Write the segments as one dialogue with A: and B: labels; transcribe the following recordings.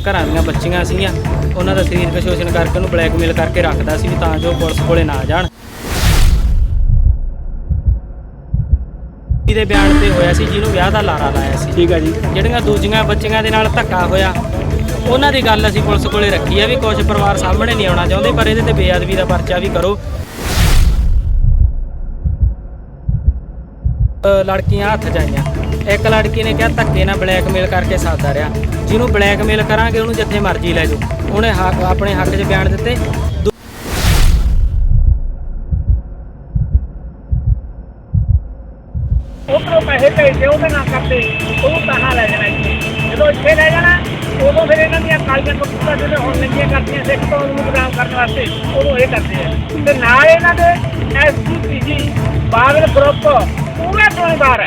A: ਘਰਾਂ ਦੀਆਂ ਬੱਚੀਆਂ ਸੀਗੀਆਂ ਉਹਨਾਂ ਦਾ ਸਰੀਰਕ ਸ਼ੋਸ਼ਣ ਕਰਕੇ ਉਹਨੂੰ ਬਲੈਕਮੇਲ ਕਰਕੇ ਰੱਖਦਾ ਸੀ ਵੀ ਤਾਂ ਜੋ ਪੁਲਿਸ ਕੋਲੇ ਨਾ ਜਾਣ। ਇਹਦੇ ਬਿਆਨ ਤੇ ਹੋਇਆ ਸੀ ਜਿਹਨੂੰ ਵਿਆਹ ਦਾ ਲਾਰਾ ਲਾਇਆ ਸੀ।
B: ਠੀਕ ਆ ਜੀ।
A: ਜਿਹੜੀਆਂ ਦੂਜੀਆਂ ਬੱਚੀਆਂ ਦੇ ਨਾਲ ਧੱਕਾ ਹੋਇਆ ਉਹਨਾਂ ਦੀ ਗੱਲ ਅਸੀਂ ਪੁਲਿਸ ਕੋਲੇ ਰੱਖੀ ਆ ਵੀ ਕੁਝ ਪਰਿਵਾਰ ਸਾਹਮਣੇ ਨਹੀਂ ਆਉਣਾ ਚਾਹੁੰਦੇ ਪਰ ਇਹਦੇ ਤੇ ਬੇਅਦਬੀ ਦਾ ਪਰਚਾ ਵੀ ਕਰੋ। ਲੜਕੀਆਂ ਹੱਥ ਜਾਈਆਂ ਇੱਕ ਲੜਕੀ ਨੇ ਕਿਹਾ ਧੱਕੇ ਨਾਲ ਬਲੈਕਮੇਲ ਕਰਕੇ ਸਾਦਾ ਰਿਹਾ। ਜਿਹਨੂੰ ਬਲੈਕਮੇਲ ਕਰਾਂਗੇ, ਉਹਨੂੰ ਜਿੱਥੇ ਮਰਜ਼ੀ ਲੈ ਜਾਓ। ਉਹਨੇ ਹੱਕ- ਆਪਣੇ ਹੱਕ 'ਚ ਬਿਆਨ ਦਿੱਤੇ। ਦੂ-
C: ਉਧਰੋਂ ਪੈਸੇ ਭੇਜਦੇ ਉਹਦੇ ਨਾਲ ਕਰਦੇ। ਉਹ ਤਾਨਾ ਲੈ ਜਾਣਾ ਇੱਥੇ। ਜਦੋਂ ਇੱਥੇ ਲੈ ਜਾਣਾ, ਉਦੋਂ ਫਿਰ ਇਹਨਾਂ ਦੀਆਂ ਕਾਲੀਆਂ ਕਪੂਤਾਂ ਜਿਹੜੇ ਹੁਣ ਨੰਗੀਆਂ ਕਰਦੀਆਂ ਸਿੱਖ ਤੋਂ ਨੂੰ ਬਦਨਾਮ ਕਰਨ ਵਾਸਤੇ, ਉਦੋਂ ਇਹ ਕਰਦੇ ਆ। ਤੇ ਨਾਲ ਇਹਨਾਂ ਦੇ ਐਸਜੀਪੀਜੀ ਬਾਦਲ ਗਰੁੱਪ ਪੂਰਾ ਟੋਏਦਾਰ ਹੈ।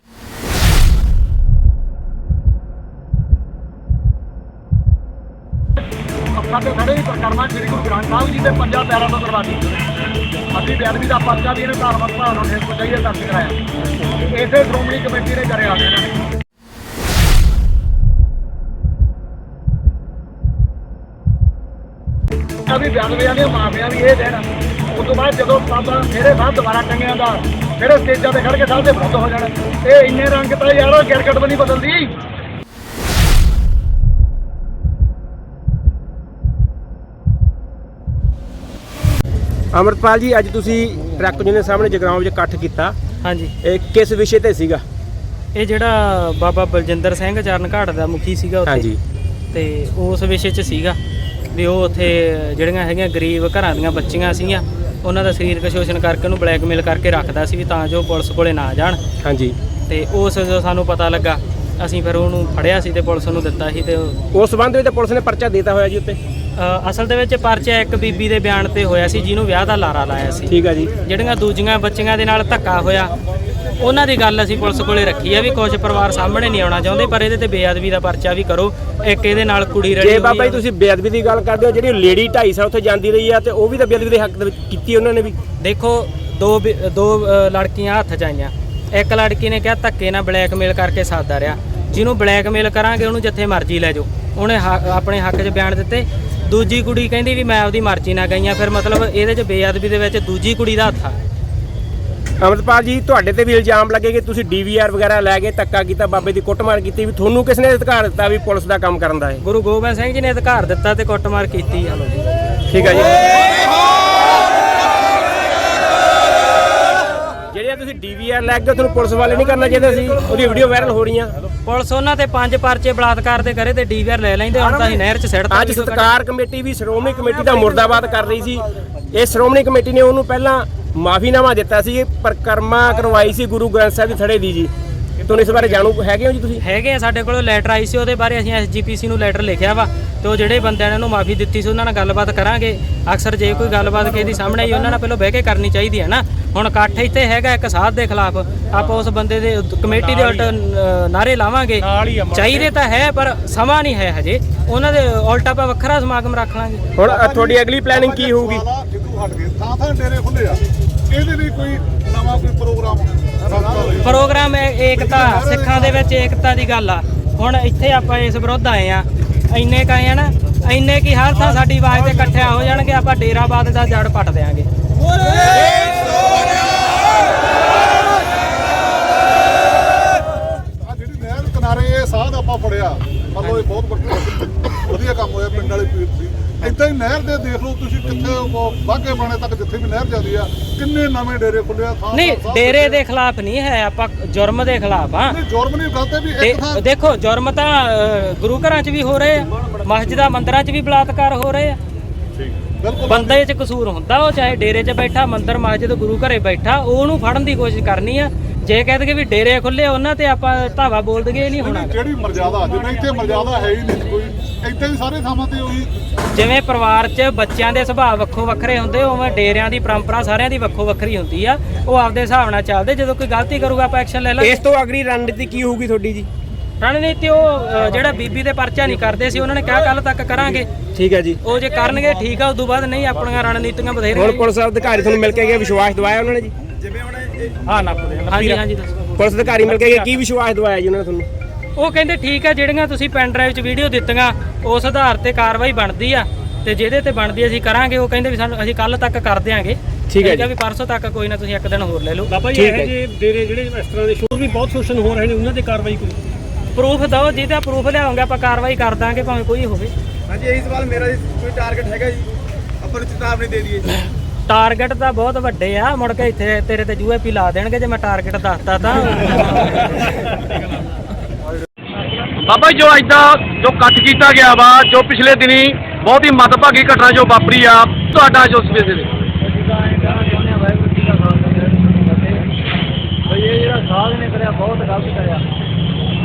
D: ਸਾਡੇ ਖੜੇ ਹੀ ਸ੍ਰੀ ਗੁਰੂ ਗ੍ਰੰਥ ਸਾਹਿਬ ਜੀ ਦੇ ਪੰਜਾਂ ਪਿਆਰਾਂ ਤੋਂ ਕਰਵਾਤੀ ਅਸੀਂ ਬੇਅਦਬੀ ਦਾ ਪਰਚਾ ਵੀ ਇਹਨੇ ਧਾਰਮਿਕ ਭਾਵਨਾ ਨੂੰ ਇਸ ਚਾਹੀਏ ਦਰਜ ਕਰਾਇਆ। ਇਸੇ ਸ਼੍ਰੋਮਣੀ ਕਮੇਟੀ ਨੇ ਕਰਿਆ ਇਹਨਾਂ ਨੇ ਅਭੀ ਬੇਅਦਬੀਆਂ ਦੇ ਮਾਫੀਆਂ ਵੀ ਇਹ ਦੇਣ। ਉਸ ਤੋਂ ਬਾਅਦ ਜਦੋਂ ਬਾਬਾ ਮੇਰੇ ਸਾਹ ਦੁਬਾਰਾ ਟੰਗਿਆਂ ਦਾ ਫਿਰ ਸਟੇਜਾਂ ਤੇ ਖੜ ਕੇ ਸਭ ਦੇ ਬੰਦ ਹੋ ਜਾਣ, ਇਹ ਇੰਨੇ ਰੰਗ ਤਾਂ ਯਾਰ ਉਹ ਵੀ ਨਹੀਂ ਬਦਲਦੀ।
B: ਅਮਰਪਾਲ ਜੀ ਅੱਜ ਤੁਸੀਂ ਟਰੱਕ ਯੂਨੀਅਨ ਸਾਹਮਣੇ ਜਗਰਾਉਂ ਵਿੱਚ ਇਕੱਠ ਕੀਤਾ।
A: ਹਾਂਜੀ।
B: ਇਹ ਕਿਸ ਵਿਸ਼ੇ ਤੇ ਸੀਗਾ?
A: ਇਹ ਜਿਹੜਾ ਬਾਬਾ ਬਲਜਿੰਦਰ ਸਿੰਘ ਚਰਨ ਘਾਟ ਦਾ ਮੁਖੀ ਸੀਗਾ ਉੱਥੇ।
B: ਹਾਂਜੀ।
A: ਤੇ ਉਸ ਵਿਸ਼ੇ 'ਚ ਸੀਗਾ ਵੀ ਉਹ ਉੱਥੇ ਜਿਹੜੀਆਂ ਹੈਗੀਆਂ ਗਰੀਬ ਘਰਾਂ ਦੀਆਂ ਬੱਚੀਆਂ ਸੀਗੀਆਂ ਉਹਨਾਂ ਦਾ ਸਰੀਰਕ ਸ਼ੋਸ਼ਣ ਕਰਕੇ ਉਹਨੂੰ ਬਲੈਕਮੇਲ ਕਰਕੇ ਰੱਖਦਾ ਸੀ ਵੀ ਤਾਂ ਜੋ ਪੁਲਿਸ ਕੋਲੇ ਨਾ ਜਾਣ।
B: ਹਾਂਜੀ।
A: ਤੇ ਉਸ ਜਦੋਂ ਸਾਨੂੰ ਪਤਾ ਲੱਗਾ ਅਸੀਂ ਫਿਰ ਉਹਨੂੰ ਫੜਿਆ ਸੀ ਤੇ ਪੁਲਿਸ ਨੂੰ ਦਿੱਤਾ ਸੀ ਤੇ ਉਹ-
B: ਉਸ ਸੰਬੰਧ ਵਿੱਚ ਤਾਂ ਪੁਲਿਸ ਨੇ ਪਰਚਾ ਦਿੱਤਾ ਹੋਇਆ ਜੀ ਉੱਤੇ।
A: ਅਸਲ ਦੇ ਵਿੱਚ ਪਰਚਾ ਇੱਕ ਬੀਬੀ ਦੇ ਬਿਆਨ ਤੇ ਹੋਇਆ ਸੀ ਜਿਹਨੂੰ ਵਿਆਹ ਦਾ ਲਾਰਾ ਲਾਇਆ ਸੀ।
B: ਠੀਕ ਆ ਜੀ।
A: ਜਿਹੜੀਆਂ ਦੂਜੀਆਂ ਬੱਚੀਆਂ ਦੇ ਨਾਲ ਧੱਕਾ ਹੋਇਆ ਉਹਨਾਂ ਦੀ ਗੱਲ ਅਸੀਂ ਪੁਲਿਸ ਕੋਲੇ ਰੱਖੀ ਆ ਵੀ ਕੁਝ ਪਰਿਵਾਰ ਸਾਹਮਣੇ ਨਹੀਂ ਆਉਣਾ ਚਾਹੁੰਦੇ ਪਰ ਇਹਦੇ ਤੇ ਬੇਅਦਬੀ ਦਾ ਪਰਚਾ ਵੀ ਕਰੋ। ਇੱਕ ਇਹਦੇ ਨਾਲ ਕੁੜੀ ਰਲੀ
B: ਜੇ ਬਾਬਾ ਜੀ। ਤੁਸੀਂ ਬੇਅਦਬੀ ਦੀ ਗੱਲ ਕਰਦੇ ਹੋ ਜਿਹੜੀ ਲੇਡੀ 2.5 ਸਾਲ ਉੱਥੇ ਜਾਂਦੀ ਰਹੀ ਆ ਤੇ ਉਹ ਵੀ ਤਾਂ ਬੇਅਦਬੀ ਦੇ ਹੱਕ ਦੇ ਵਿੱਚ ਕੀਤੀ ਉਹਨਾਂ ਨੇ ਵੀ।
A: ਦੇਖੋ ਦੋ ਦੋ ਲੜਕੀਆਂ ਹੱਥ ਜਾਈਆਂ ਇੱਕ ਲੜਕੀ ਨੇ ਕਿਹਾ ਧੱਕੇ ਨਾਲ ਬਲੈਕਮੇਲ ਕਰਕੇ ਸਾਦਾ ਰਿਹਾ। ਜਿਹਨੂੰ ਬਲੈਕਮੇਲ ਕਰਾਂਗੇ ਉਹਨੂੰ ਜਿੱਥੇ ਮਰਜ਼ੀ ਲੈ ਜਾਓ। ਉਹਨੇ ਆਪਣੇ ਹੱਕ 'ਚ ਬਿਆਨ ਦਿੱਤੇ। ਦੂਜੀ ਕੁੜੀ ਕਹਿੰਦੀ ਵੀ ਮੈਂ ਆਪਦੀ ਮਰਜ਼ੀ ਨਾਲ ਗਈਆਂ ਫਿਰ ਮਤਲਬ ਇਹਦੇ 'ਚ ਬੇਅਦਬੀ ਦੇ ਵਿੱਚ ਦੂਜੀ ਕੁੜੀ ਦਾ ਹੱਥ ਆ।
B: ਅਮਰਪਾਲ ਜੀ ਤੁਹਾਡੇ ਤੇ ਵੀ ਇਲਜ਼ਾਮ ਲੱਗੇ ਕਿ ਤੁਸੀਂ ਡੀਵੀਆਰ ਵਗੈਰਾ ਲੈ ਕੇ ਧੱਕਾ ਕੀਤਾ ਬਾਬੇ ਦੀ ਕੁੱਟਮਾਰ ਕੀਤੀ ਵੀ ਤੁਹਾਨੂੰ ਕਿਸ ਨੇ ਅਧਿਕਾਰ ਦਿੱਤਾ ਵੀ ਪੁਲਿਸ ਦਾ ਕੰਮ ਕਰਨ ਦਾ ਹੈ
A: ਗੁਰੂ ਗੋਬਿੰਦ ਸਿੰਘ ਜੀ ਨੇ ਅਧਿਕਾਰ ਦਿੱਤਾ ਤੇ ਕੁੱਟਮਾਰ ਕੀਤੀ ਆ
B: ਠੀਕ ਆ ਜੀ। ਜਿਹੜੀਆਂ ਤੁਸੀਂ ਡੀਵੀਆਰ ਲੈ ਕੇ ਤੁਹਾਨੂੰ ਪੁਲਿਸ ਵਾਲੇ ਨਹੀਂ ਕਰਨਾ ਚਾਹੀਦਾ ਸੀ ਉਹਦੀ ਵੀਡੀਓ ਵਾਇਰਲ ਹੋ ਰਹੀਆਂ।
A: ਪੁਲਿਸ ਉਹਨਾਂ ਤੇ ਪੰਜ ਪਰਚੇ ਬਲਾਤਕਾਰ ਦੇ ਕਰੇ ਤੇ ਡੀਵੀਆਰ ਲੈ ਲੈਂਦੇ ਹੁਣ ਤਾਂ ਅਸੀਂ ਨਹਿਰ 'ਚ ਸਿੱਟ
B: ਅੱਜ ਸਤਕਾਰ ਕਮੇਟੀ ਵੀ ਸ਼੍ਰੋਮਣੀ ਕਮੇਟੀ ਦਾ ਮੁਰਦਾਬਾਦ ਕਰ ਰਹੀ ਸੀ। ਇਹ ਸ਼੍ਰੋਮਣੀ ਕਮੇਟੀ ਨੇ ਉਹਨੂੰ ਪਹਿਲਾਂ ਮਾਫੀਨਾਮਾ ਦਿੱਤਾ ਸੀ ਪਰਕਰਮਾ ਕਰਵਾਈ ਸੀ ਗੁਰੂ ਗ੍ਰੰਥ ਸਾਹਿਬ ਦੀ ਥੜੇ ਦੀ ਜੀ। ਤੁਹਾਨੂੰ ਇਸ ਬਾਰੇ ਜਾਣੂ ਹੈਗੇ ਹੋ ਜੀ ਤੁਸੀਂ?
A: ਹੈਗੇ ਆ ਸਾਡੇ ਕੋਲ ਲੈਟਰ ਆਈ ਸੀ ਉਹਦੇ ਬਾਰੇ ਅਸੀਂ ਐਸਜੀਪੀਸੀ ਨੂੰ ਲੈਟਰ ਲਿਖਿਆ ਵਾ ਤੇ ਉਹ ਜਿਹੜੇ ਬੰਦਿਆਂ ਨੇ ਉਹਨੂੰ ਮਾਫੀ ਦਿੱਤੀ ਸੀ ਉਹਨਾਂ ਨਾਲ ਗੱਲਬਾਤ ਕਰਾਂਗੇ। ਅਕਸਰ ਜੇ ਕੋਈ ਗੱਲਬਾਤ ਕਿਸੇ ਦੀ ਸਾਹਮਣੇ ਆਈ ਉਹਨਾਂ ਨਾਲ ਪਹਿਲਾਂ ਬਹਿ ਕੇ ਕਰਨੀ ਚਾਹੀਦੀ ਹੈ ਨਾ। ਹੁਣ ਇਕੱਠ ਇੱਥੇ ਹੈਗਾ ਇੱਕ ਸਾਧ ਦੇ ਖਿਲਾਫ ਆਪਾਂ ਉਸ ਬੰਦੇ ਦੇ ਕਮੇਟੀ ਦੇ ਉਲਟ ਨਾਰੇ ਲਾਵਾਂਗੇ। ਚਾਹੀਦੇ ਤਾਂ ਹੈ ਪਰ ਸਮਾਂ ਨਹੀਂ ਹੈ ਹਜੇ। ਉਹਨਾਂ ਦੇ ਉਲਟਾ ਆਪਾਂ ਵੱਖਰਾ ਸਮਾਗਮ ਰੱਖ ਲਾਂਗੇ।
B: ਹੁਣ ਤੁਹਾਡੀ ਅਗਲੀ ਪਲੈਨਿੰਗ ਕੀ ਹੋਊਗੀ?
D: ਜਿੱਦੂ ਹਟ ਗਏ ਥਾਂ ਥਾਂ ਡੇਰੇ ਖੁੱਲੇ ਆ। ਇਹਦੇ ਲਈ ਕੋਈ ਨਵਾਂ ਕੋਈ ਪ੍ਰੋਗਰਾਮ
A: ਪ੍ਰੋਗਰਾਮ ਏਕਤਾ, ਸਿੱਖਾਂ ਦੇ ਵਿੱਚ ਏਕਤਾ ਦੀ ਗੱਲ ਆ। ਹੁਣ ਇੱਥੇ ਆਪਾਂ ਇਸ ਵਿਰੁੱਧ ਆਏ ਆ। ਇੰਨੇ ਕ ਆ ਨਾ, ਇੰਨੇ ਕੀ ਹਰ ਥਾਂ ਸਾਡੀ ਆਵਾਜ਼ ਤੇ ਇਕੱਠਿਆ ਹੋ ਜਾਣਗੇ, ਆਪਾਂ ਡੇਰਾਬਾਦ ਦਾ ਜੜ ਪੱਟ ਦੇਾਂਗੇ
D: ਕਿਨਾਰੇ, ਇਹ ਸਾਧ ਆਪਾਂ ਫੜਿਆ। ਮਤਲਬ ਇਹ ਬਹੁਤ ਵੱਡਾ ਵਧੀਆ ਕੰਮ ਹੋਇਆ, ਪਿੰਡ ਵਾਲੇ ਪੀਰ ਸੀ ਇਦਾਂ ਹੀ ਨਹਿਰ ਦੇ ਦੇਖ ਲਓ ਤੁਸੀਂ ਕਿੱਥੇ ਵਾਗੇ ਬਾਣੇ ਤੱਕ ਜਿੱਥੇ ਵੀ ਨਹਿਰ ਜਾਂਦੀ ਆ ਕਿੰਨੇ ਨਵੇਂ ਡੇਰੇ ਖੁੱਲੇ ਆ ਥਾਂ
A: ਨਹੀਂ ਡੇਰੇ ਦੇ ਖਿਲਾਫ ਨਹੀਂ ਹੈ ਆਪਾਂ ਜੁਰਮ ਦੇ ਖਿਲਾਫ ਆ
D: ਨਹੀਂ ਜੁਰਮ ਨਹੀਂ ਕਰਦੇ ਵੀ ਇੱਕ ਥਾਂ
A: ਦੇਖੋ ਜੁਰਮ ਤਾਂ ਗੁਰੂ ਘਰਾਂ 'ਚ ਵੀ ਹੋ ਰਹੇ ਆ ਮਸਜਿਦਾਂ ਮੰਦਰਾਂ 'ਚ ਵੀ ਬਲਾਤਕਾਰ ਹੋ ਰਹੇ ਆ। ਬੰਦੇ 'ਚ ਕਸੂਰ ਹੁੰਦਾ ਉਹ ਚਾਹੇ ਡੇਰੇ 'ਚ ਬੈਠਾ ਮੰਦਰ ਮਸਜਿਦ ਗੁਰੂ ਘਰੇ ਬੈਠਾ ਉਹਨੂੰ ਫੜਨ ਦੀ ਕੋਸ਼ਿਸ਼ ਕਰਨੀ ਆ ਜੇ ਕਹਿ ਦਗੇ ਵੀ ਡੇਰੇ ਖੁੱਲੇ ਉਹਨਾਂ ਤੇ ਆਪਾਂ ਧਾਵਾ ਬੋਲ ਦਗੇ ਨਹੀਂ ਹੋਣਾ।
D: ਜਿਹੜੀ ਮਰਜ਼ਾਦਾ? ਜਿਵੇਂ ਇੱਥੇ ਮਰਜ਼ਾਦਾ ਹੈ ਹੀ ਨਹੀਂ ਕੋਈ। ਇੱਥੇ ਵੀ ਸਾਰੇ ਥਾਵਾਂ ਤੇ ਉਹੀ
A: ਜਿਵੇਂ ਪਰਿਵਾਰ 'ਚ ਬੱਚਿਆਂ ਦੇ ਸੁਭਾਅ ਵੱਖੋ ਵੱਖਰੇ ਹੁੰਦੇ ਉਵੇਂ ਡੇਰਿਆਂ ਦੀ ਪਰੰਪਰਾ ਸਾਰਿਆਂ ਦੀ ਵੱਖੋ ਵੱਖਰੀ ਹੁੰਦੀ ਆ। ਉਹ ਆਪਦੇ ਹਿਸਾਬ ਨਾਲ ਚੱਲਦੇ ਜਦੋਂ ਕੋਈ ਗਲਤੀ ਕਰੂਗਾ ਆਪਾਂ ਐਕਸ਼ਨ ਲੈ ਲਾਂਗੇ।
B: ਇਸ ਤੋਂ ਅਗਲੀ ਰਣਨੀਤੀ ਕੀ ਹੋਊਗੀ ਤੁਹਾਡੀ ਜੀ?
A: ਰਣਨੀਤੀ ਉਹ ਅ, ਜਿਹੜਾ ਬੀਬੀ ਦੇ ਪਰਚਾ ਨਹੀਂ ਕਰਦੇ ਸੀ ਉਹਨਾਂ ਨੇ ਕਿਹਾ ਕੱਲ ਤੱਕ ਕਰਾਂਗੇ।
B: ਠੀਕ ਹੈ ਜੀ।
A: ਉਹ ਜੇ ਕਰਨਗੇ ਠੀਕ ਆ ਉਦੋਂ ਬਾਅਦ ਨਹੀਂ ਆਪਣੀਆਂ ਰਣਨੀਤੀਆਂ
B: ਹੁਣ
A: ਬਥੇਰੀਆਂ
B: ਪੁਲਿਸ ਅਧਿਕਾਰੀ ਤੁਹਾਨੂੰ ਮਿਲ ਕੇ ਗਏ ਵਿਸ਼ਵਾਸ ਦਵਾਇਆ ਉਹਨਾਂ ਨੇ ਜੀ?
A: ਹਾਂ ਨੱਪਦੇ ਹਾਂਜੀ ਹਾਂਜੀ ਦੱਸੋ।
B: ਪੁਲਿਸ ਅਧਿਕਾਰੀ ਮਿਲ ਕੇ ਗਏ ਕੀ ਵਿਸ਼ਵਾਸ ਦਵਾਇਆ ਜੀ ਉਹਨਾਂ ਨੇ ਤੁਹਾਨੂੰ?
A: ਉਹ ਕਹਿੰਦੇ ਠੀਕ ਆ ਜਿਹੜੀਆਂ ਤੁਸੀਂ ਪੈਨ ਡਰਾਈਵ 'ਚ ਵੀਡੀਓ ਦਿੱਤੀਆਂ ਉਸ ਆਧਾਰ ਤੇ ਕਾਰਵਾਈ ਬਣਦੀ ਆ ਤੇ ਜਿਹਦੇ ਤੇ ਬਣਦੀ ਅਸੀਂ ਕਰਾਂਗੇ ਉਹ ਕਹਿੰਦੇ ਵੀ ਸਾਨੂੰ ਅਸੀਂ ਕੱਲ ਤੱਕ ਕਰ ਦਿਆਂਗੇ।
B: ਠੀਕ ਹੈ
A: ਆ ਵੀ ਪਰਸੋਂ ਤੱਕ ਕੋਈ ਨਾ ਤੁਸੀਂ ਇੱਕ ਦਿਨ ਹੋਰ ਲੈ ਲਓ।
E: ਬਾਬਾ ਜੀ
B: ਠੀਕ ਹੈ
E: ਇਹ ਜੇ। ਡੇਰੇ ਜਿਹੜੇ ਇਸ ਤਰ੍ਹਾਂ ਦੇ ਸ਼ੋਰ ਵੀ ਬਹੁਤ ਸ਼ੋਸ਼ਣ ਹੋ ਰਹੇ ਨੇ ਉਹਨਾਂ ਤੇ ਕਾਰਵਾਈ ਕੋਈ?
A: ਪ੍ਰੂਫ ਦਿਓ ਜਿਹਦਾ ਪ੍ਰੂਫ ਲਿਆਉਂਗੇ ਆਪਾਂ ਕਾਰਵਾਈ ਕਰ ਦਾਂਗੇ ਭਾਵੇਂ ਕੋਈ ਹੋਵੇ।
F: ਹਾਂਜੀ ਇਹੀ ਸਵਾਲ ਮੇਰਾ ਜੀ ਕੋਈ ਟਾਰਗੇਟ ਹੈਗਾ ਜੀ? ਆਪਾਂ ਨੂੰ ਚੇਤਾਵਨੀ ਦੇ ਦਈਏ ਜੀ।
A: ਟਾਰਗੇਟ ਤਾਂ ਬਹੁਤ ਵੱਡੇ ਆ ਮੁੜ ਕੇ ਇੱਥੇ ਤੇਰੇ ਤੇ ਯੂਏਪੀ ਲਾ ਦੇਣਗੇ ਜੇ ਮੈਂ ਟਾਰਗੇਟ ਦੱਸਤਾ ਤਾਂ।
G: ਬਾਬਾ ਜੀ ਜੋ ਅੱਜ ਦਾ ਜੋ ਕੱਟ ਕੀਤਾ ਗਿਆ ਵਾ ਜੋ ਪਿਛਲੇ ਦਿਨੀ ਬਹੁਤ ਹੀ ਮੱਦਭਾਗੀ ਘਟਨਾ ਜੋ ਵਾਪਰੀ ਆ ਤੁਹਾਡਾ ਜੋ ਸਵੇਰੇ ਦੇ
H: ਇਹ ਜਿਹੜਾ ਸਾਧ ਨੇ ਕਰਿਆ ਬਹੁਤ ਗਲਤ ਕਰਿਆ।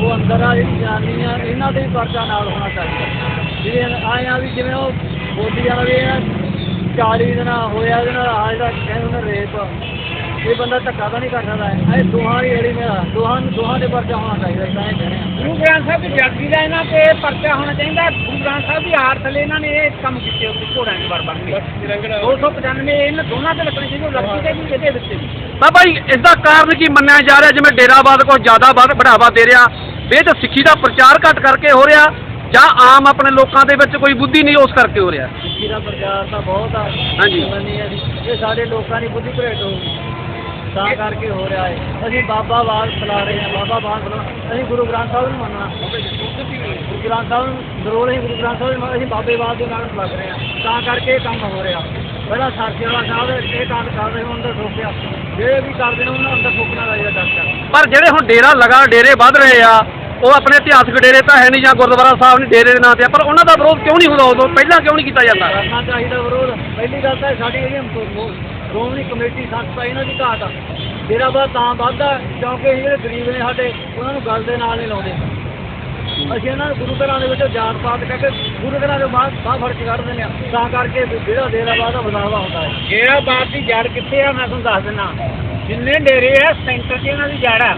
H: ਉਹ ਅੰਦਰ ਆ ਜਿਹੜੀ ਜਨਾਨੀ ਆ ਇਹਨਾਂ ਦੇ ਵੀ ਪਰਚਾ ਨਾਲ ਹੋਣਾ ਚਾਹੀਦਾ। ਜਿਵੇਂ ਆਏ ਆ ਵੀ ਜਿਵੇਂ ਉਹ ਬੋਲੀ ਜਾਣਾ ਵੀ 40 ਦਿਨ ਹੋਇਆ ਇਹਦੇ ਨਾਲ ਆ ਜਿਹੜਾ ਕਹਿੰਦੇ ਉਹਨੇ ਰੇਪ ਇਹ ਬੰਦਾ ਧੱਕਾ ਤਾਂ ਨਹੀਂ ਕਰ ਸਕਦਾ। ਹੈ। ਇਹ ਦੋਹਾਂ ਦੀ ਏੜੀ ਮੇਰਾ ਦੋਹਾਂ ਨੂੰ ਦੋਹਾਂ ਦੇ ਪਰਚਾ ਹੋਣਾ ਚਾਹੀਦਾ ਇਦਾਂ ਇਹ ਕਹਿੰਦੇ ਆ ਗੁਰੂ ਗ੍ਰੰਥ ਸਾਹਿਬ ਦੀ ਜਗਦੀ ਦਾ ਇਹਨਾਂ ਤੇ ਪਰਚਾ ਹੋਣਾ ਚਾਹੀਦਾ। ਗੁਰੂ ਗ੍ਰੰਥ ਸਾਹਿਬ ਦੀ ਹਾਰ ਥੱਲੇ ਇਹਨਾਂ ਨੇ ਇਹ ਕੰਮ ਕੀਤੇ ਉੱਤੇ ਘੋੜਿਆਂ ਦੇ ਵਾਰ ਬਣ ਕੇ 295 ਇਹਨਾਂ ਦੋਨਾਂ ਤੇ ਲੱਗਣੀ ਚਾਹੀਦੀ ਉਹ ਲੜਕੀ ਤੇ ਵੀ ਇਹਦੇ ਵਿੱਚ ਵੀ
G: ਬਾਬਾ ਜੀ ਇਸ ਦਾ ਕਾਰਨ ਕੀ ਮੰਨਿਆ ਜਾ ਰਿਹਾ? ਜਿਵੇਂ ਡੇਰਾਵਾਦ ਕੋਈ ਜ਼ਿਆਦਾ ਵੱਧ ਬੜਾਵਾ ਦੇ ਰਿਹਾ ਇਹ ਤਾਂ ਸਿੱਖੀ ਦਾ ਪ੍ਰਚਾਰ ਘੱਟ ਕਰਕੇ ਹੋ ਰਿਹਾ ਜਾਂ ਆਮ ਆਪਣੇ ਲੋਕਾਂ ਦੇ ਵਿੱਚ ਕੋਈ ਬੁੱਧੀ ਨਹੀਂ ਉਸ ਕਰਕੇ ਹੋ ਰਿਹਾ।
H: ਸਿੱਖੀ ਦਾ ਪ੍ਰਚਾਰ ਤਾਂ ਬਹੁਤ ਆ।
G: ਹਾਂਜੀ।
H: ਮੰਨੀ ਆ ਜੀ। ਇਹ ਸਾਡੇ ਲੋਕਾਂ ਦੀ ਬੁੱਧੀ ਭਰੇਟ ਹੋ ਗਈ। ਤਾਂ ਕਰਕੇ ਹੋ ਰਿਹਾ ਹੈ ਅਸੀਂ ਬਾਬਾ ਬਾਦ ਚਲਾ ਰਹੇ ਹਾਂ। ਬਾਬਾ ਬਾਦ ਚਲਾ ਅਸੀਂ ਗੁਰੂ ਗ੍ਰੰਥ ਸਾਹਿਬ ਨੂੰ ਮੰਨਣਾ। ਗੁਰੂ ਗ੍ਰੰਥ ਸਾਹਿਬ ਨੂੰ ਜ਼ਰੂਰ ਅਸੀਂ ਗੁਰੂ ਗ੍ਰੰਥ ਸਾਹਿਬ ਨੂੰ ਮੰਨਣਾ, ਅਸੀਂ ਬਾਬੇ ਬਾਦ ਦੇ ਨਾਲ ਲੱਗ ਰਹੇ ਹਾਂ। ਤਾਂ ਕਰਕੇ ਇਹ ਕੰਮ ਹੋ ਰਿਹਾ। ਪਹਿਲਾਂ ਸਾਥੀ ਵਾਲਾ ਸਾਹਿਬ ਇਹ ਕੰਮ ਕਰ ਰਹੇ ਹੋ ਅੰਦਰ ਠੋਕਿਆ। ਜਿਹੜੇ ਵੀ ਕਰਦੇ ਨੇ ਉਹਨਾਂ ਅੰਦਰ ਠੋਕਣਾ ਚਾਹੀਦਾ ਡਾਕਟਰ।
G: ਪਰ ਜਿਹੜੇ ਹੁਣ ਡੇਰਾ ਲਗਾ ਡੇਰੇ ਵੱਧ ਰਹੇ ਆ ਉਹ ਆਪਣੇ ਇਤਿਹਾਸਕ ਡੇਰੇ ਤਾਂ ਹੈ ਨਹੀਂ ਜਾਂ ਗੁਰਦੁਆਰਾ ਸਾਹਿਬ ਨਹੀਂ ਡੇਰੇ ਦੇ ਨਾਂ ਤੇ ਆ, ਪਰ ਉਹਨਾਂ ਦਾ ਵਿਰੋਧ ਕਿਉਂ ਨਹੀਂ ਹੁੰਦਾ ਉਦੋਂ? ਪਹਿਲਾਂ ਕਿਉਂ ਨਹੀਂ ਕੀਤਾ ਜਾਂਦਾ?
H: ਕਰਨਾ ਚਾਹੀਦਾ ਵਿਰੋਧ। ਪਹਿਲੀ ਗੱਲ ਤਾਂ ਸਾਡੀ ਜਿਹੜੀ ਸ਼੍ਰੋਮਣੀ ਕਮੇਟੀ ਸੰਸਥਾ ਇਹਨਾਂ ਦੀ ਘਾਟ ਆ। ਮੇਰਾ ਬਾਤ ਤਾਂ ਵੱਧਦਾ ਕਿਉਂਕਿ ਇਹ ਜਿਹੜੇ ਗਰੀਬ ਨੇ ਸਾਡੇ ਉਹਨਾਂ ਨੂੰ ਗੱਲ ਦੇ ਨਾਲ ਨਹੀਂ ਲਾਉਂਦੇ। ਅਸੀਂ ਇਹਨਾਂ ਨੂੰ ਗੁਰੂ ਘਰਾਂ ਦੇ ਵਿੱਚ ਜਾਤ ਪਾਤ ਕਹਿ ਕੇ ਗੁਰੂ ਘਰਾਂ ਦੇ ਬਾਹਰ ਬਾਹਰ ਫੜ ਕੇ ਕੱਢ ਦਿੰਦੇ ਆ। ਤਾਂ ਕਰਕੇ ਵੀ ਜਿਹੜਾ ਡੇਰਾ ਬਾਦ ਦਾ ਬਦਲਾਵਾ ਹੁੰਦਾ ਹੈ। ਡੇਰਾ ਬਾਦ ਦੀ ਜੜ ਕਿੱਥੇ ਆ ਮੈਂ ਤੁਹਾਨੂੰ ਦੱਸ ਦਿੰਦਾ। ਜਿੰਨੇ ਡੇਰੇ ਆ ਸੈਂਟਰ 'ਚ ਇਹਨਾਂ ਦੀ ਜੜ ਆ।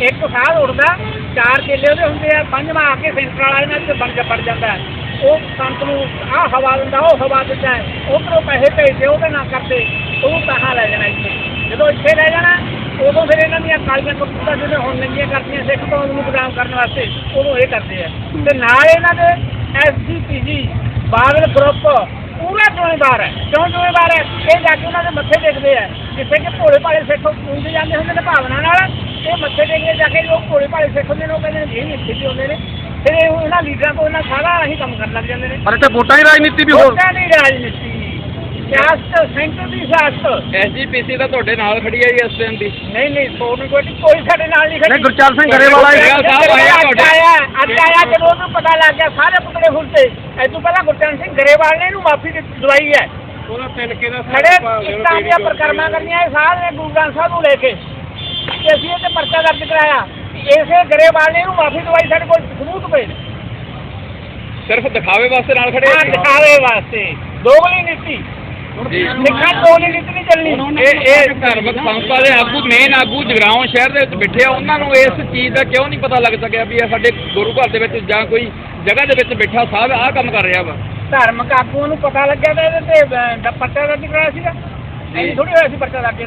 H: ਇੱਕ ਸਾਹ ਉੱਡਦਾ ਚਾਰ ਚੇਲੇ ਉਹਦੇ ਹੁੰਦੇ ਆ ਪੰਜਵਾਂ ਆ ਕੇ ਸੈਂਟਰ ਵਾਲਾ ਇਹਨਾਂ ਦੇ ਬਣ ਕੇ ਪੜ ਜਾਂਦਾ ਉਹ ਸੰਤ ਨੂੰ ਆਹ ਹਵਾ ਦਿੰਦਾ, ਉਹ ਹਵਾ ਦਿੰਦਾ ਹੈ। ਉੱਧਰੋਂ ਪੈਸੇ ਭੇਜਦੇ ਉਹਦੇ ਨਾਲ ਕਰਦੇ। ਉਹ ਤਾਹਾਂ ਲੈ ਜਾਣਾ ਇੱਥੇ। ਜਦੋਂ ਇੱਥੇ ਲੈ ਜਾਣਾ, ਉਦੋਂ ਫਿਰ ਇਹਨਾਂ ਦੀਆਂ ਕਾਲੀਆਂ ਕਪੂਤਾਂ ਜਿਹੜੇ ਹੁਣ ਨੰਗੀਆਂ ਕਰਦੀਆਂ ਸਿੱਖ ਕੌਮ ਨੂੰ ਬਦਨਾਮ ਕਰਨ ਵਾਸਤੇ, ਉਦੋਂ ਇਹ ਕਰਦੇ ਆ। ਤੇ ਨਾਲ ਇਹਨਾਂ ਦੇ ਐਸਜੀਪੀਜੀ ਬਾਦਲ ਗਰੁੱਪ ਪੂਰਾ ਜ਼ਿੰਮੇਵਾਰ ਹੈ। ਕਿਉਂ ਜ਼ਿੰਮੇਵਾਰ ਹੈ? ਇਹ ਜਾ ਕੇ ਉਹਨਾਂ ਦੇ ਮੱਥੇ ਟੇਕਦੇ ਆ। ਜਿੱਥੇ ਕਿ ਭੋਲੇ ਭਾਲੇ ਸਿੱਖ ਪੂਜਦੇ ਜਾਂਦੇ ਹੁੰਦੇ ਨੇ ਭਾਵਨਾ ਨਾਲ। ਇਹ ਮੱਥੇ ਟੇਕਦੇ ਜਾ ਕੇ ਲੋਕ ਭੋਲੇ ਭਾਲੇ ਸਿੱਖ ਹੁੰਦੇ ਨੇ ਉਹ ਕਹਿੰਦੇ ਨੇ ਇਹ ਨਹੀਂ ਇੱਥੇ ਹੁੰਦੇ ਨੇ। ਫਿਰ ਇਹ ਉਹਨਾਂ ਲੀਡਰਾਂ ਤੋਂ ਇਹਨਾਂ ਸਾਰਾ ਅਸੀਂ ਕੰਮ ਕਰਨ ਲੱਗ ਜਾਂਦੇ ਨੇ।
G: ਪਰ ਇੱਥੇ ਵੋਟਾਂ ਦੀ ਰਾਜਨੀਤੀ ਵੀ ਹੋਰ
H: ਵੋਟਾਂ ਦੀ ਰਾਜਨੀਤੀ। ਸਿਆਸਤ ਸੈਂਟਰ ਦੀ ਸਿਆਸਤ।
G: ਐਸਜੀਪੀਸੀ ਤਾਂ ਤੁਹਾਡੇ ਨਾਲ ਖੜੀ ਹੈ ਜੀ ਇਸ ਟਾਈਮ ਦੀ।
H: ਨਹੀਂ ਨਹੀਂ ਕੋਈ ਕੋਈ ਕੋਈ ਸਾਡੇ ਨਾਲ ਨਹੀਂ
G: ਨਹੀਂ ਗੁਰਚਰਨ ਸਿੰਘ ਗਰੇਵਾਲਾ
H: ਅੱਜ ਆਇਆ ਅੱਜ ਆਇਆ ਜਦੋਂ ਉਹਨੂੰ ਪਤਾ ਲੱਗ ਗਿਆ ਸਾਰੇ ਪੁਤਲੇ ਫੁੱਲਤੇ ਇਹ ਤੋਂ ਪਹਿਲਾਂ ਗੁਰਚਰਨ ਸਿੰਘ ਗਰੇਵਾਲ ਨੇ ਇਹਨੂੰ ਮਾਫੀ ਦਵਾਈ ਹੈ।
E: ਉਹਦਾ ਤਿਲਕੇ ਦਾ
H: ਖੜੇ ਇੱਟਾਂ ਦੀਆਂ ਪ੍ਰਕਰਮਾਂ ਕਰਨੀਆਂ ਇਹ ਸਾਰੇ ਨੇ ਗੁਰੂ ਗ੍ਰੰਥ ਸਾਹਿਬ ਨੂੰ ਲੈ ਕੇ। ਤੇ ਅਸੀਂ ਇਹ ਤੇ ਪਰਚਾ ਦਰਜ ਕਰਾਇਆ। ਇਸੇ ਗਰੇਵਾਲ ਨੇ ਇਹਨੂੰ ਮਾਫੀ ਦਵਾਈ ਸਾਡੇ ਕੋਲ ਸਬੂਤ ਪਏ ਨੇ।
G: ਸਿਰਫ ਦਿਖਾਵੇ ਵਾਸਤੇ ਨਾਲ
H: ਆਹ ਦਿਖਾਵੇ ਵਾਸਤੇ। ਦੋਗਲੀ ਨੀਤੀ ਸਿੱਖਾਂ ਦੋਗਲੀ ਨੀਤੀ ਨਹੀਂ ਚੱਲਣੀ।
G: ਇਹ ਇਹ ਧਾਰਮਿਕ ਸੰਸਥਾ ਦੇ ਆਗੂ ਮੇਨ ਆਗੂ ਜਗਰਾਉਂ ਸ਼ਹਿਰ ਦੇ ਵਿੱਚ ਬੈਠੇ ਆ। ਉਹਨਾਂ ਨੂੰ ਇਸ ਚੀਜ਼ ਦਾ ਕਿਉਂ ਨਹੀਂ ਪਤਾ ਲੱਗ ਸਕਿਆ ਵੀ ਇਹ ਸਾਡੇ ਗੁਰੂ ਘਰ ਦੇ ਵਿੱਚ ਜਾਂ ਕੋਈ ਜਗ੍ਹਾ ਦੇ ਵਿੱਚ ਬੈਠਾ ਸਾਹਿਬ ਆਹ ਕੰਮ ਕਰ ਰਿਹਾ ਵਾ?
H: ਧਾਰਮਿਕ ਆਗੂਆਂ ਨੂੰ ਪਤਾ ਲੱਗਿਆ ਤਾਂ ਇਹਦੇ ਤੇ ਅਹ, ਪਰਚਾ ਦਰਜ ਕਰਾਇਆ ਸੀਗਾ। ਨਹੀਂ ਥੋੜੀ ਹੋਇਆ ਸੀ ਪਰਚਾ ਦਰਜ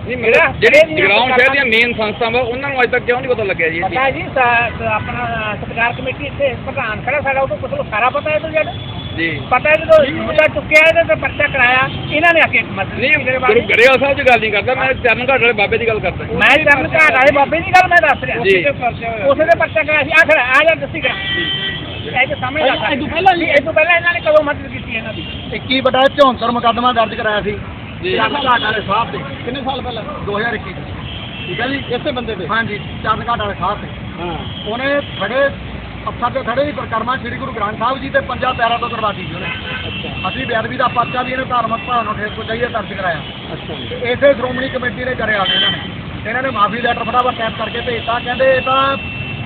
G: ਨਹੀਂ ਮੇਰਾ ਜਿਹੜੀ ਜਗਰਾਉਂ ਸ਼ਹਿਰ ਦੀਆਂ ਮੇਨ ਸੰਸਥਾਵਾਂ ਉਹਨਾਂ ਨੂੰ ਅੱਜ ਤੱਕ ਕਿਉਂ ਨਹੀਂ ਪਤਾ ਲੱਗਿਆ ਜੀ ਇਹ ਚੀਜ਼?
H: ਪਤਾ ਜੀ ਸਾ- ਸ- ਆਪਣਾ ਸਤਿਕਾਰ ਕਮੇਟੀ ਇੱਥੇ ਪ੍ਰਧਾਨ ਖੜਾ ਸਾਡਾ ਉਹ ਤੋਂ ਕੁਝ ਸਾਰਾ ਪਤਾ ਹੈ ਤੋਂ ਜਦ
G: ਜੀ।
H: ਪਤਾ ਹੈ ਜਦੋਂ ਮੁੱਦਾ ਚੁੱਕਿਆ ਇਹਦੇ ਤੇ ਪਰਚਾ ਕਰਾਇਆ ਇਹਨਾਂ ਨੇ ਆ ਕੇ ਮਦਦ
G: ਨਹੀਂ
H: ਕੀਤੀ ਮੇਰੇ
G: ਗੁਰੂ
H: ਬਾਰੇ
G: ਗਰੇਵਾਲ ਸਾਹਿਬ ਦੀ ਗੱਲ ਨਹੀਂ ਕਰਦਾ ਮੈਂ ਚਰਨ ਘਾਟ ਵਾਲੇ ਬਾਬੇ ਦੀ ਗੱਲ ਕਰਦਾ।
H: ਮੈਂ ਚਰਨ ਘਾਟ ਵਾਲੇ ਬਾਬੇ ਦੀ ਗੱਲ ਮੈਂ ਦੱਸ ਰਿਹਾ।
G: ਜੀ।
H: ਉਸੇ ਦੇ ਪਰਚਾ ਕਰਾਇਆ ਸੀ। ਆ ਖੜਾ ਆ ਜਾ ਦੱਸੀ ਕਰਾ ਇਹ ਤੇ ਸਮਝ ਲਾ ਇਹ ਤੋਂ ਪਹਿਲਾਂ ਇਹ ਤੋਂ ਪਹਿਲਾਂ ਇਹਨਾਂ ਨੇ ਕਦੋਂ ਮਦਦ ਕੀਤੀ ਇਹਨਾਂ ਦੀ?
F: 21 ਬਟਾ 74 ਮੁਕੱਦਮਾ ਦਰਜ ਕਰਾਇਆ ਸੀ। ਚਰਨ ਘਾਟ ਵਾਲੇ ਸਾਹਿਬ ਤੇ। ਕਿੰਨੇ ਸਾਲ ਪਹਿਲਾਂ? 2021 ਠੀਕ ਹੈ ਜੀ ਇਸੇ ਬੰਦੇ ਤੇ? ਹਾਂਜੀ ਚਰਨ ਘਾਟ ਵਾਲੇ ਸਾਹਿਬ ਤੇ। ਹਾਂ। ਉਹਨੇ ਖੜੇ ਅਫਸਰ ਤੇ ਖੜੇ ਹੀ ਪ੍ਰਕਰਮਾ ਸ੍ਰੀ ਗੁਰੂ ਗ੍ਰੰਥ ਸਾਹਿਬ ਜੀ ਤੇ ਪੰਜਾਂ ਪਿਆਰਾਂ ਤੋਂ ਕਰਵਾਤੀ ਜੀ ਉਹਨੇ। ਅਸੀਂ ਬੇਅਦਬੀ ਦਾ ਪਰਚਾ ਵੀ ਇਹਨੇ ਧਾਰਮਿਕ ਭਾਵਨਾ ਠੇਸ ਦਰਜ ਕਰਾਇਆ। ਅੱਛਾ ਇਸੇ ਸ਼੍ਰੋਮਣੀ ਕਮੇਟੀ ਨੇ ਕਰਿਆ ਇਹਨਾਂ ਨੇ। ਇਹਨਾਂ ਨੇ ਮਾਫੀ ਲੈਟਰ ਫਟਾਫਟ ਟਾਈਪ ਕਰਕੇ ਭੇਜਤਾ। ਕਹਿੰਦੇ ਇਹ ਤਾਂ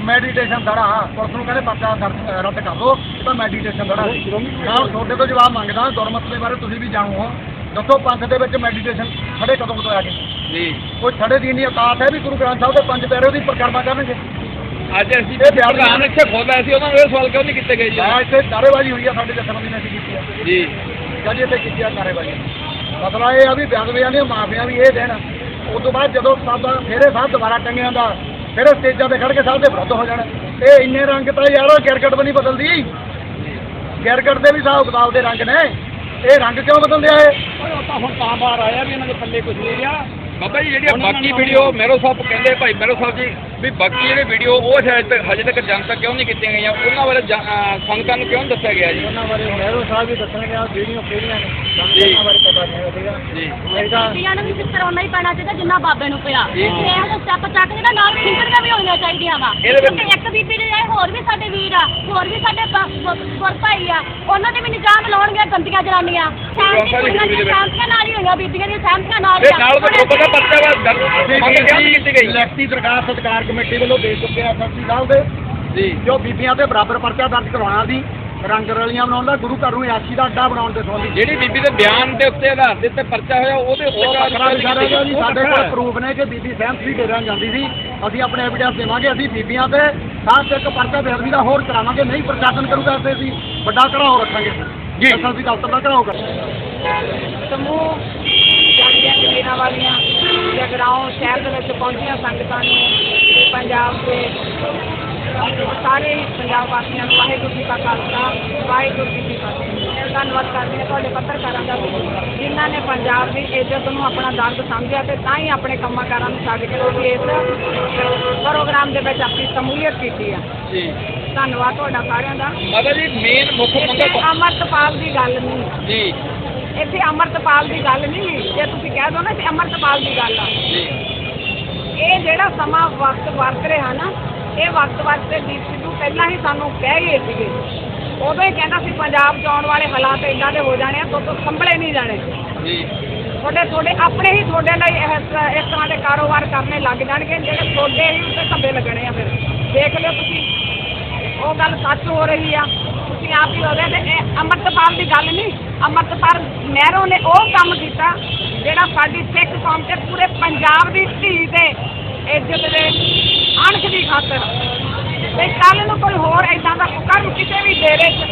F: ਮੈਡੀਟੇਸ਼ਨ ਦੜਾ ਪੁਲਿਸ ਨੂੰ ਕਹਿੰਦੇ ਪਰਚਾ ਦਰਜ ਰੱਦ ਕਰ ਦਿਓ। ਇਹ ਤਾਂ ਮੈਡੀਟੇਸ਼ਨ ਦੜਾ ਹਾਂ ਤੁਹਾਡੇ ਤੋਂ ਜਵਾਬ ਮੰਗਦਾ ਗੁਰਮਤਿ ਦੇ ਬਾਰੇ ਤੁਸੀਂ ਵੀ ਜਾਣੂ। ਹੋ ਦੱਸੋ ਪੰਥ ਦੇ ਵਿੱਚ ਮੈਡੀਟੇਸ਼ਨ ਖੜੇ ਕਦੋਂ ਕਦੋਂ ਆ ਗਏ
G: ਜੀ।
F: ਕੋਈ ਖੜੇ ਦੀ ਨਹੀਂ ਔਕਾਤ ਹੈ ਵੀ ਗੁਰੂ ਗ੍ਰੰਥ ਸਾਹਿਬ ਦੇ ਪੰਜ ਪਿਆਰੇ ਦੀ ਪਰਿਕਰਮਾ ਕਰਨਗੇ?
G: ਅੱਜ ਅਸੀਂ ਇਹ ਪ੍ਰਧਾਨ ਇੱਥੇ ਖੋਲ ਰਹੇ ਸੀ ਉਹਨਾਂ ਨੂੰ ਇਹ ਸਵਾਲ ਕਿਉਂ ਨਹੀਂ ਕੀਤੇ ਗਏ ਜੀ?
F: ਆ ਇੱਥੇ ਨਾਅਰੇਬਾਜ਼ੀ ਹੋਈ ਆ ਸਾਡੇ ਜਥੇਬੰਦੀ ਨੇ ਅਸੀਂ ਕੀਤੀ ਆ।
G: ਜੀ।
F: ਜਦ ਇੱਥੇ ਕੀਤੀ ਆ ਨਾਅਰੇਬਾਜ਼ੀ ਮਸਲਾ ਇਹ ਆ ਵੀ ਬੇਅਦਬੀਆਂ ਦੀਆਂ ਮਾਫੀਆਂ ਵੀ ਇਹ ਦੇਣ। ਉਸ ਤੋਂ ਬਾਅਦ ਜਦੋਂ ਸਾਡਾ ਫੇਰੇ ਸਾਹਿਬ ਦੁਬਾਰਾ ਟੰਗਿਆਂ ਦਾ ਫਿਰ ਸਟੇਜਾਂ ਤੇ ਖੜ ਕੇ ਸਭ ਦੇ ਵਿਰੁੱਧ ਹੋ ਜਾਣਾ। ਇਹ ਇੰਨੇ ਰੰਗ ਤਾਂ ਯਾਰ ਗਿਰਗਟ ਵੀ ਨਹੀਂ ਬਦਲਦੀ। ਗਿਰਗਟ ਦੇ ਵੀ ਹਿਸਾਬ ਕਿਤਾਬ ਦੇ ਰੰਗ ਨੇ। ਇਹ ਰੰਗ ਕਿਉਂ ਬਦਲਦੇ ਆ ਇਹ?
G: ਉਹ ਤਾਂ ਹੁਣ ਤਾਂ ਬਾਹਰ ਆਇਆ ਵੀ ਇਹਨਾਂ ਦੇ ਪੱਲੇ ਕੁਝ ਨਹੀਂ ਰਿਹਾ।
I: ਬਾਬਾ ਜੀ ਜਿਹੜੀਆਂ ਬਾਕੀ ਵੀਡੀਓ ਮੈਰੋ ਸਾਹਿਬ ਕਹਿੰਦੇ ਭਾਈ ਮੈਰੋ ਸਾਹਿਬ ਜੀ ਵੀ ਬਾਕੀ ਜਿਹੜੇ ਵੀਡੀਓ ਉਹ ਸ਼ਾਇਦ ਤੱਕ ਹਜੇ ਤੱਕ ਜਨਤਕ ਕਿਉਂ ਨਹੀਂ ਕੀਤੀਆਂ ਗਈਆਂ? ਉਹਨਾਂ ਬਾਰੇ ਸੰਗਤਾਂ ਨੂੰ ਕਿਉਂ ਨਹੀਂ ਦੱਸਿਆ ਗਿਆ ਜੀ?
C: ਉਹਨਾਂ ਬਾਰੇ ਮਹਿਰੋ ਸਾਹਿਬ ਵੀ ਦੱਸਣਗੇ ਆ ਵੀਡੀਓ ਕਿਹੜੀਆਂ ਨੇ? ਉਹਨਾਂ ਬਾਰੇ ਪਤਾ ਨਹੀਂ ਹੈਗਾ।
I: ਜੀ।
J: ਬੀਬੀਆਂ ਨੂੰ ਵੀ ਸਿਰ ਉਹਨਾਂ ਹੀ ਪੈਣਾ ਚਾਹੀਦਾ ਜਿੰਨਾ ਬਾਬੇ ਨੂੰ ਪਿਆ। ਇਹੋ ਸਟੈਪ ਚੱਕ ਜਿਹੜਾ ਨਾਲ ਵੀ ਹੋਣੀਆਂ ਚਾਹੀਦੀਆਂ ਵਾ।
I: ਇਹਦੇ ਵਿੱਚ-
J: ਕਿਉਂਕਿ ਇੱਕ ਬੀਬੀ ਦੇ ਜਾਏ ਹੋਰ ਵੀ ਸਾਡੇ ਵੀਰ ਆ ਹੋਰ ਵੀ ਸਾਡੇ ਪ- ਪ- ਗੁਰ ਭਾਈ ਆ। ਉਹਨਾਂ ਦੇ ਵੀ ਨਿਜਾਮ ਲਾਉਣਗੇ ਗੰਦੀਆਂ ਜਨਾਨੀਆਂ। ਸਹਿਮਤੀ
I: ਸਾਡੀ
J: ਕੁੜੀਆਂ
I: ਬੀਬੀ ਦੇ
J: ਦੀਆਂ
I: ਵਿੱਚ।
J: ਸਹਿਮਤੀਆਂ ਨਾਲ ਹੀ ਹੋਈਆਂ ਬੀਬੀਆਂ ਦੀਆਂ ਸਹਿਮਤੀਆਂ ਨਾਲ
I: ਤੇ
J: ਹੀ ਆ।
I: ਨਾਲ ਦਾ
J: ਹੁਣ
I: ਲੋਕਾਂ ਦਾ ਪਰਚਾ ਵਾ ਗੱਲ ਮੰਗ ਕਿਉਂ ਨਹੀਂ ਕੀਤੀ ਗਈ।
F: ਲੈਫਟੀ ਦਰਗਾਹ ਸਤਕਾਰ ਕਮੇਟੀ ਵੱਲੋਂ ਦੇ ਚੁੱਕੇ ਆ ਐਸਐਸਪੀ ਸਾਹਿਬ ਦੇ
I: ਜੀ।
F: ਜੋ ਬੀਬੀਆਂ ਤੇ ਬਰਾਬਰ ਪਰਚਾ ਦਰਜ ਕਰਵਾਉਣਾ ਸੀ ਰੰਗ ਰਲੀਆਂ ਬਣਾਉਣ ਦਾ ਗੁਰੂ ਘਰ ਨੂੰ ਆਸ਼ੀ ਦਾ ਅੱਡਾ ਬਣਾਉਣ ਦੇ ਸੰਬੰਧੀ।
I: ਜਿਹੜੀ ਬੀਬੀ ਦੇ ਬਿਆਨ ਦੇ ਉੱਤੇ ਆਧਾਰ ਦੇ ਉੱਤੇ ਪਰਚਾ ਹੋਇਆ ਉਹਦੇ ਉੱਤੇ
F: ਉਹ ਵੱਖਰਾ ਵਿਚਾਰਾ
I: ਗਈ।
F: ਜੀ ਸਾਡੇ ਕੋਲ ਪ੍ਰੂਫ ਨੇ ਕਿ ਬੀਬੀ ਸਹਿਮਤ ਵੀ ਡੇਰਿਆਂ ਜਾਂਦੀ ਸੀ। ਅਸੀਂ ਆਪਣੇ ਐਵੀਡੈਂਸ ਦੇਵਾਂਗੇ ਅਸੀਂ ਬੀਬੀਆਂ ਤੇ ਸਾਥ ਇੱਕ ਪਰਚਾ ਬੇਅਦਬੀ ਦਾ ਹੋਰ ਕਰਾਵਾਂਗੇ ਨਹੀਂ ਪ੍ਰਸ਼ਾਸਨ ਕਰੂਗਾ ਤੇ ਅਸੀਂ ਵੱਡਾ ਘਰਾਓ ਰੱਖਾਂਗੇ। ਜੀ। ਅਸੀਂ ਦਫ਼ਤਰ ਦਾ ਘਰਾਓ ਕਰਾਂਗੇ
C: ਸਮੂਹ ਜਾਂਦੀਆਂ ਜ਼ਮੀਨਾਂ ਵਾਲੀਆਂ ਜਗਰਾਉਂ ਸ਼ਹਿਰ ਦੇ ਵਿੱਚ ਪਹੁੰਚੀਆਂ ਸੰਗਤਾਂ ਨੂੰ ਤੇ ਪੰਜਾਬ ਦੇ ਸਾਰੇ ਹੀ ਪੰਜਾਬ ਵਾਸੀਆਂ ਨੂੰ ਵਾਹਿਗੁਰੂ ਜੀ ਕਾ ਖਾਲਸਾ ਵਾਹਿਗੁਰੂ ਜੀ ਕੀ ਫਤਿਹ। ਧੰਨਵਾਦ ਕਰਦੇ ਹਾਂ ਤੁਹਾਡੇ ਪੱਤਰਕਾਰਾਂ ਦਾ ਵੀ ਜਿਨ੍ਹਾਂ ਨੇ ਪੰਜਾਬ ਦੀ ਇੱਜ਼ਤ ਨੂੰ ਆਪਣਾ ਦਰਦ ਸਮਝਿਆ ਤੇ ਤਾਂ ਹੀ ਆਪਣੇ ਕੰਮਾਂ ਕਾਰਾਂ ਨੂੰ ਛੱਡ ਕੇ ਤੁਸੀਂ ਇਸ ਪ੍ਰੋਗਰਾਮ ਦੇ ਵਿੱਚ ਆਪਣੀ ਸ਼ਮੂਲੀਅਤ ਕੀਤੀ ਆ।
I: ਜੀ।
C: ਧੰਨਵਾਦ ਤੁਹਾਡਾ ਸਾਰਿਆਂ ਦਾ।
I: ਮਾਤਾ ਜੀ ਮੇਨ ਮੁੱਖ ਮੰਗਾ
C: ਅਮਰਤਪਾਲ ਦੀ ਗੱਲ ਨਹੀਂ।
I: ਜੀ।
C: ਇੱਥੇ ਅਮਰਤਪਾਲ ਦੀ ਗੱਲ ਨਹੀਂ ਜੇ ਤੁਸੀਂ ਕਹਿ ਦੋ ਨਾ ਕਿ ਅਮਰਤਪਾਲ ਦੀ ਗੱਲ ਆ।
I: ਜੀ।
C: ਇਹ ਜਿਹੜਾ ਸਮਾਂ ਵਕਤ ਵਰਤ ਰਿਹਾ ਨਾ ਇਹ ਵਕਤ ਵਾਸਤੇ ਦੀਪ ਸਿੱਧੂ ਪਹਿਲਾਂ ਹੀ ਸਾਨੂੰ ਕਹਿ ਗਏ ਸੀਗੇ। ਉਦੋਂ ਹੀ ਕਹਿੰਦਾ ਸੀ ਪੰਜਾਬ 'ਚ ਆਉਣ ਵਾਲੇ ਹਾਲਾਤ ਇੰਨਾ ਦੇ ਹੋ ਜਾਣੇ ਆ ਤੋਂ ਤੋਂ ਸੰਭਲੇ ਨਹੀਂ ਜਾਣੇ।
I: ਜੀ।
C: ਤੁਹਾਡੇ ਤੁਹਾਡੇ ਆਪਣੇ ਹੀ ਤੁਹਾਡੇ ਲਈ ਇਸ ਤਰ੍ਹਾਂ- ਇਸ ਤਰ੍ਹਾਂ ਦੇ ਕਾਰੋਬਾਰ ਕਰਨੇ ਲੱਗ ਜਾਣਗੇ ਜਿਹੜੇ ਤੁਹਾਡੇ ਹੀ ਉੱਤੇ ਖੱਬੇ ਲੱਗਣੇ ਆ ਫਿਰ। ਦੇਖ ਲਿਓ ਤੁਸੀਂ। ਉਹ ਗੱਲ ਸੱਚ ਹੋ ਰਹੀ ਆ। ਤੁਸੀਂ ਆਪ ਹੀ ਹੋਵੇ ਤੇ ਇਹ ਅੰਮ੍ਰਿਤਪਾਲ ਦੀ ਗੱਲ ਨਹੀਂ ਅੰਮ੍ਰਿਤਪਾਲ ਮਹਿਰੋਂ ਨੇ ਉਹ ਕੰਮ ਕੀਤਾ ਜਿਹੜਾ ਸਾਡੀ ਸਿੱਖ ਕੌਮ ਤੇ ਪੂਰੇ ਪੰਜਾਬ ਦੀ ਧੀ ਤੇ ਇੱਜ਼ਤ ਦੀ ਖਾਤਰ। ਤੇ ਕੱਲ ਨੂੰ ਕੋਈ ਹੋਰ ਇਦਾਂ ਦਾ ਕਰਮ ਕਿਸੇ ਵੀ ਡੇਰੇ 'ਚ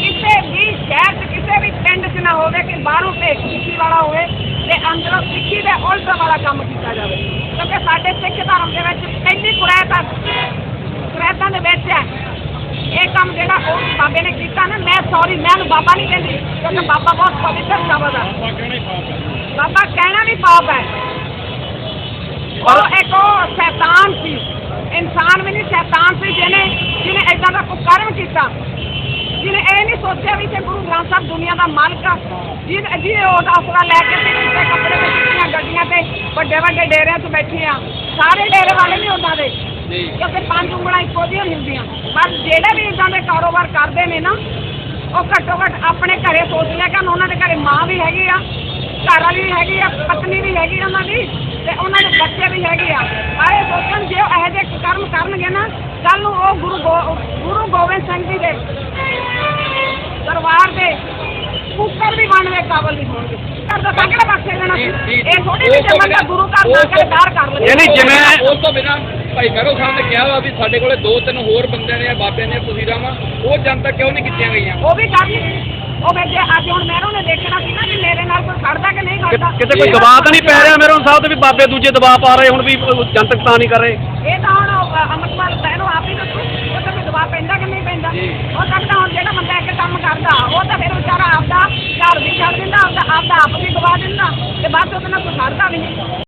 C: ਕਿਸੇ ਵੀ ਸ਼ਹਿਰ 'ਚ ਕਿਸੇ ਵੀ ਪਿੰਡ 'ਚ ਨਾ ਹੋਵੇ ਕਿ ਬਾਹਰੋਂ ਭੇਖ ਸਿੱਖੀ ਵਾਲਾ ਹੋਵੇ ਤੇ ਅੰਦਰੋਂ ਸਿੱਖੀ ਦੇ ਉਲਟ ਵਾਲਾ ਕੰਮ ਕੀਤਾ ਜਾਵੇ। ਕਿਉਂਕਿ ਸਾਡੇ ਸਿੱਖ ਧਰਮ ਦੇ ਵਿੱਚ ਪਹਿਲੀ ਕੁਰੈਤ ਆ ਕੁਰੈਤਾਂ ਦੇ ਵਿੱਚ ਹੈ ਇਹ ਕੰਮ ਜਿਹੜਾ ਉਹ ਬਾਬੇ ਨੇ ਕੀਤਾ ਨਾ ਮੈਂ ਸੌਰੀ ਮੈਂ ਉਹਨੂੰ ਬਾਬਾ ਨਹੀਂ ਕਹਿੰਦੀ ਕਿਉਂਕਿ ਬਾਬਾ ਬਹੁਤ ਪਵਿੱਤਰ ਸ਼ਬਦ ਹੈ ਬਾਬਾ ਕਹਿਣਾ ਵੀ ਪਾਪ ਹੈ। ਉਹ ਇੱਕ ਉਹ ਸ਼ੈਤਾਨ ਸੀ। ਇਨਸਾਨ ਵੀ ਨਹੀਂ ਸ਼ੈਤਾਨ ਸੀ ਜਿਹਨੇ ਜਿਹਨੇ ਏਦਾਂ ਦਾ ਕੋਈ ਕਰਮ ਕੀਤਾ। ਜਿਹਨੇ ਇਹ ਨਹੀਂ ਸੋਚਿਆ ਵੀ ਕਿ ਗੁਰੂ ਗ੍ਰੰਥ ਸਾਹਿਬ ਦੁਨੀਆ ਦਾ ਮਾਲਕ ਆ। ਜਿਹਨੇ ਜਿਹਨੇ ਉਹ ਆਸਰਾ ਲੈ ਕੇ ਤੇ ਕਿਸੇ ਕੱਪੜੇ ਵਿੱਚ ਕਿੰਨੀਆਂ ਗੱਡੀਆਂ ਤੇ ਵੱਡੇ ਵੱਡੇ ਡੇਰਿਆਂ 'ਚ ਬੈਠੇ ਆ। ਸਾਰੇ ਡੇਰੇ ਵਾਲੇ ਨਹੀਂ ਉਹਨਾਂ ਦੇ। ਕਿਉਂਕਿ ਪੰਜ ਉਂਗਲਾਂ ਇੱਕੋ ਜਿਹੀਆਂ ਹੁੰਦੀਆਂ। ਪਰ ਜਿਹੜੇ ਵੀ ਇਦਾਂ ਦੇ ਕਾਰੋਬਾਰ ਕਰਦੇ ਨੇ ਨਾ ਉਹ ਘੱਟੋ ਘੱਟ ਆਪਣੇ ਘਰੇ ਸੋਚ ਲਿਆ ਕਿ ਉਹਨਾਂ ਦੇ ਘਰੇ ਮਾਂ ਵੀ ਹੈਗੀ ਆ ਘਰ ਵਾਲੀ ਵੀ ਹੈਗੀ ਆ ਪਤਨੀ ਵੀ ਹੈਗੀ ਆ ਉਹਨਾਂ ਦੀ। ਤੇ ਉਹਨਾਂ ਦੇ ਬੱਚੇ ਵੀ ਹੈਗੇ ਆ। ਸਾਰੇ ਸੋਚਣ ਜੇ ਉਹ ਇਹੋ ਜਿਹੇ ਕਰਮ ਕਰਨਗੇ ਨਾ ਕੱਲ ਨੂੰ ਉਹ ਗੁਰੂ ਗੋ- ਗੁਰੂ ਗੋਬਿੰਦ ਸਿੰਘ ਜੀ ਦੇ ਦਰਬਾਰ ਦੇ ਕੁੱਕਰ ਵੀ ਬਣਨ ਦੇ ਕਾਬਲ ਨਹੀਂ ਹੋਣਗੇ ਘਰ ਦਾ ਸੰਗੜਾ ਬਖਸ਼ੇ ਇਹ ਥੋੜੀ ਜਿਹੀ ਬੰਦਾ
I: ਬਿਨਾਂ-
C: ਗੁਰੂ ਘਰ ਦਾ ਕਿਰਦਾਰ ਕਰ ਲਵੇ
I: ਯਾਨੀ ਜਿਵੇਂ ਉਸ ਤੋਂ ਬਿਨਾਂ ਭਾਈ ਮਹਿਰੋ ਸਾਹਿਬ ਨੇ ਕਿਹਾ ਵਾ ਵੀ ਸਾਡੇ ਕੋਲੇ ਦੋ ਤਿੰਨ ਹੋਰ ਬੰਦੇ ਨੇ ਬਾਬੇ ਨੇ ਤਸਵੀਰਾਂ ਵਾ ਉਹ ਜਨਤਕ ਕਿਉਂ ਨਹੀਂ ਕੀਤੀਆਂ ਗਈਆਂ?
C: ਉਹ ਵੀ ਕਰ ਲਈ ਉਹ ਫਿਰ ਜੇ ਅੱਜ ਹੁਣ ਮਹਿਰੋਂ ਨੇ ਦੇਖਣਾ ਸੀ ਨਾ ਵੀ ਮੇਰੇ ਨਾਲ ਕੋਈ ਖੜਦਾ ਕਿ ਨਹੀਂ ਖੜਦਾ।
G: ਕਿਤੇ ਕੋਈ ਦਬਾਅ ਤਾਂ ਨਹੀਂ ਪੈ ਰਿਹਾ ਮੇਰੇ ਸਾਹਿਬ ਤੇ ਵੀ ਬਾਬੇ ਦੂਜੇ ਦਬਾਅ ਪਾ ਰਹੇ ਹੁਣ ਵੀ ਜਨਤਕ ਤਾਂ ਨਹੀਂ ਕਰ ਰਹੇ।
C: ਇਹ ਤਾਂ ਹੁਣ ਅਮਰਪਾਲ ਬਹਿਨੋ ਆਪ ਹੀ ਦੱਸੋ ਉਹ ਤਾਂ ਦਬਾਅ ਪੈਂਦਾ ਕਿ ਨਹੀਂ ਪੈਂਦਾ? ਉਹ ਸਕਦਾ ਹੁਣ ਜਿਹੜਾ ਬੰਦਾ ਇੱਕ ਕੰਮ ਕਰਦਾ ਉਹ ਤਾਂ ਫਿਰ ਵਿਚਾਰਾ ਆਪਦਾ ਘਰ ਵੀ ਛੱਡ ਦਿੰਦਾ ਆਪਦਾ ਆਪਦਾ ਆਪ ਵੀ ਗਵਾ ਦਿੰਦਾ ਤੇ ਬਾਅਦ ਉਹਦੇ ਨਾਲ ਕੋਈ ਖੜਦਾ ਵੀ ਨਹੀਂ।